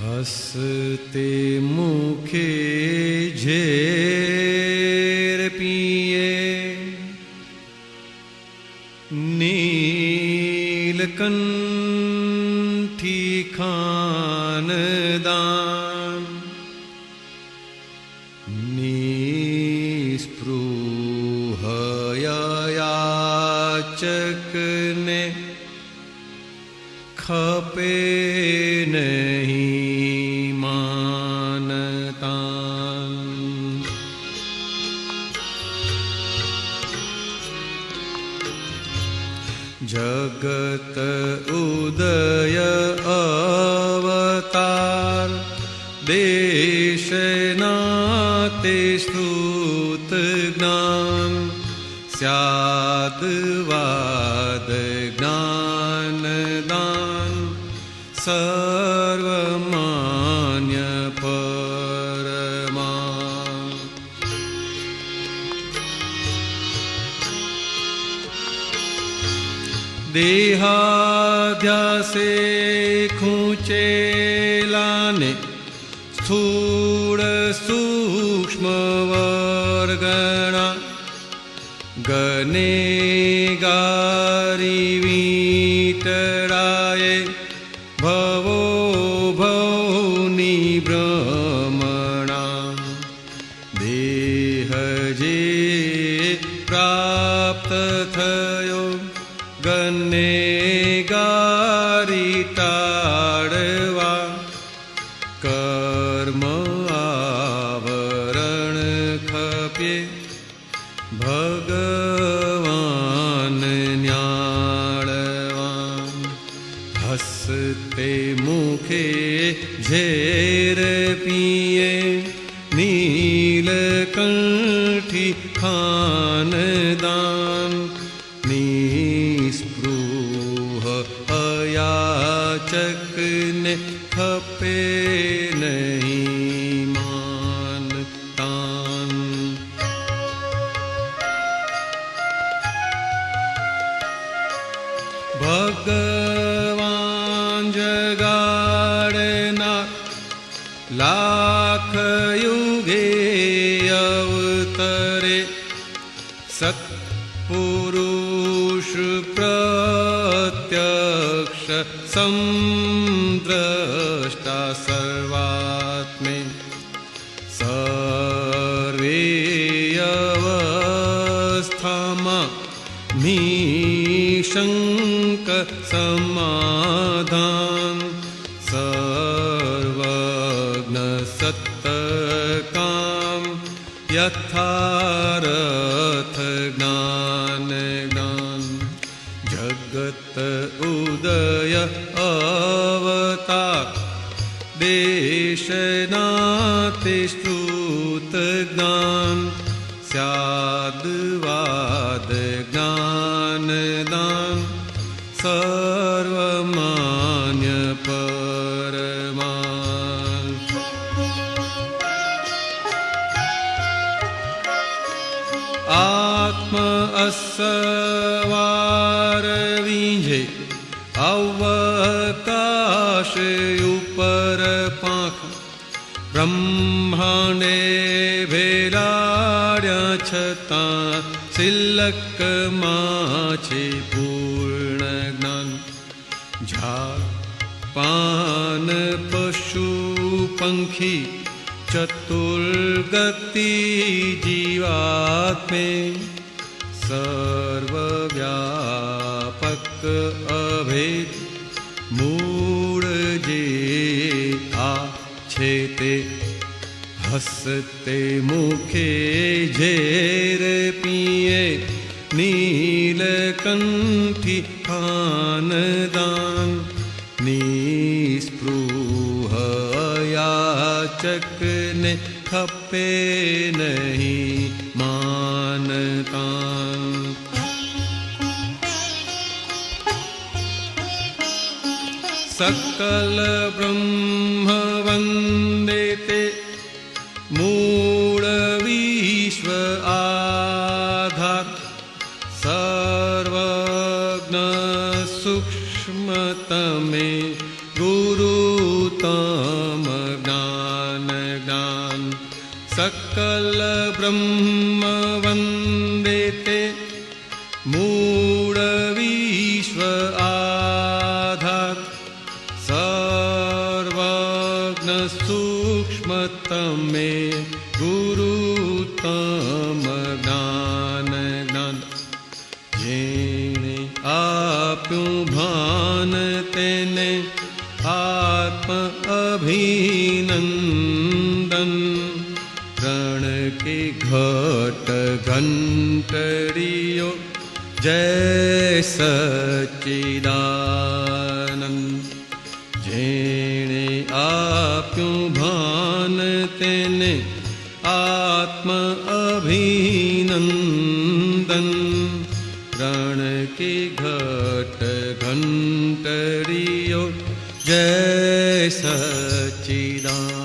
हसते मुखे झेर पि नीलकण्ठी खानदान। निस्पृहयाचकने नपे जगत उदय अवतार देशनाते स्तूत ज्ञान स्याद्वाद ज्ञानदान स देहाध्यासे खुञ्चे लाने स्थूर सूक्ष्मवर्गणा गारिवीतराय भवो भौनि ब्रह्मणा। देहजे प्राप्तथ ગારી તાડવા કર્મ આવરણ ખપે. ભગવાન ન્યાળવા હસતે મુખે ઝેર પીએ. નીલકંઠી ખાનદાન चक ने खपे नहीं मान तान भगवान जगाड़ना लाख युगे अवतरे सत्पुरुष प्रत्य पुरुष संद्रष्टा सर्वात्मे सर्वेयवस्थममीशङ्क समाधान सर्वज्ञ सत्तकाम यथारथ ज्ञान देशनातिस्तुतगान् स्याद्वादगानदान् सर्वमान्य परमा आत्म असवारविञ्जे अवकाशयो ब्रह्माणे भेरार शिल्लकमा पूर्ण पान पशुपङ्खि चतुर्गति जीवात्मे सर्वव्यापक अभेद सर्वे हसते मुखे झेर पिए नीलकण्ठि फानदान् निस्पृहयाचक ने खपे नहीं मानता सकल ब्रह्म वन्दिते तमे गुरुतम ज्ञानदान् सकलब्रह्म वन्देते मूढविश्व आधात् सर्वज्ञसूक्ष्मतमे मैंने आत्म अभिनंदन रण के घट घंटरियो जय सचिदानंद जेणे आप क्यों भान तेने आत्म સુંદરીઓ જય સચિદાન